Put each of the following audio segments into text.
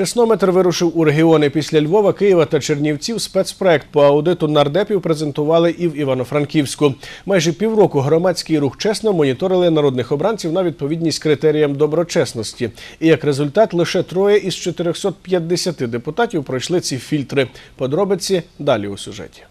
Чеснометр вирушив у регіони після Львова, Києва та Чернівців. Спецпроект по аудиту нардепів презентували і в Івано-Франківську. Майже півроку громадський рух чесно моніторили народних обранців на відповідність критеріям доброчесності. І як результат, лише троє із 450 депутатів пройшли ці фільтри. Подробиці далі у сюжеті.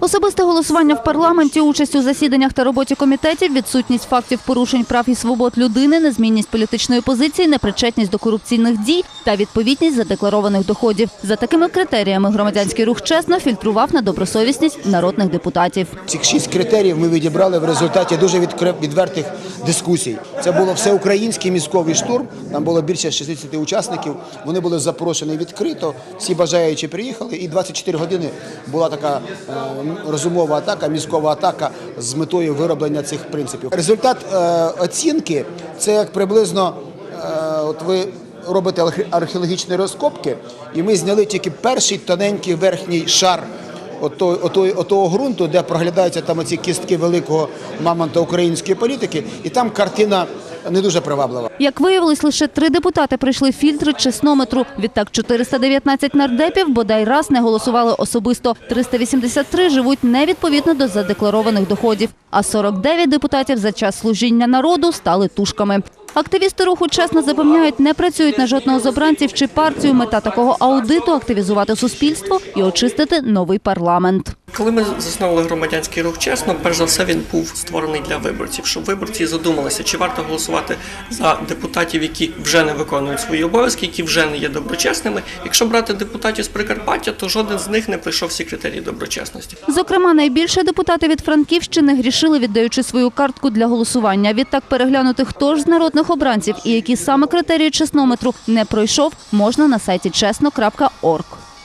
Особисте голосування в парламенті, участь у засіданнях та роботі комітетів, відсутність фактів порушень прав і свобод людини, незмінність політичної позиції, непричетність до корупційних дій та відповідність задекларованих доходів. За такими критеріями громадянський рух чесно фільтрував на добросовісність народних депутатів. Цих шість критеріїв ми відібрали в результаті дуже відвертих дискусій. Це було всеукраїнський мізковий штурм. Там було більше 60 учасників. Вони були запрошені відкрито. Всі бажаючі приїхали, і 24 години була така е, розумова атака, мізкова атака з метою вироблення цих принципів. Результат е, оцінки це як приблизно е, от ви. Робите архе- археологічні розкопки, і ми зняли тільки перший тоненький верхній шар ото, ото, отого ґрунту, де проглядаються там оці кістки великого мамонта української політики, і там картина не дуже приваблива. Як виявилось, лише три депутати пройшли фільтри чеснометру. Відтак 419 нардепів бодай раз не голосували особисто. 383 живуть невідповідно до задекларованих доходів. А 49 депутатів за час служіння народу стали тушками. Активісти руху чесно запевняють, не працюють на жодного з обранців чи партію. Мета такого аудиту – активізувати суспільство і очистити новий парламент. Коли ми засновували громадянський рух чесно, перш за все він був створений для виборців, щоб виборці задумалися, чи варто голосувати за депутатів, які вже не виконують свої обов'язки, які вже не є доброчесними. Якщо брати депутатів з Прикарпаття, то жоден з них не пройшов всі критерії доброчесності. Зокрема, найбільше депутати від Франківщини грішили, віддаючи свою картку для голосування. Відтак переглянути, хто ж з народних обранців і які саме критерії чеснометру не пройшов, можна на сайті чесно.орг.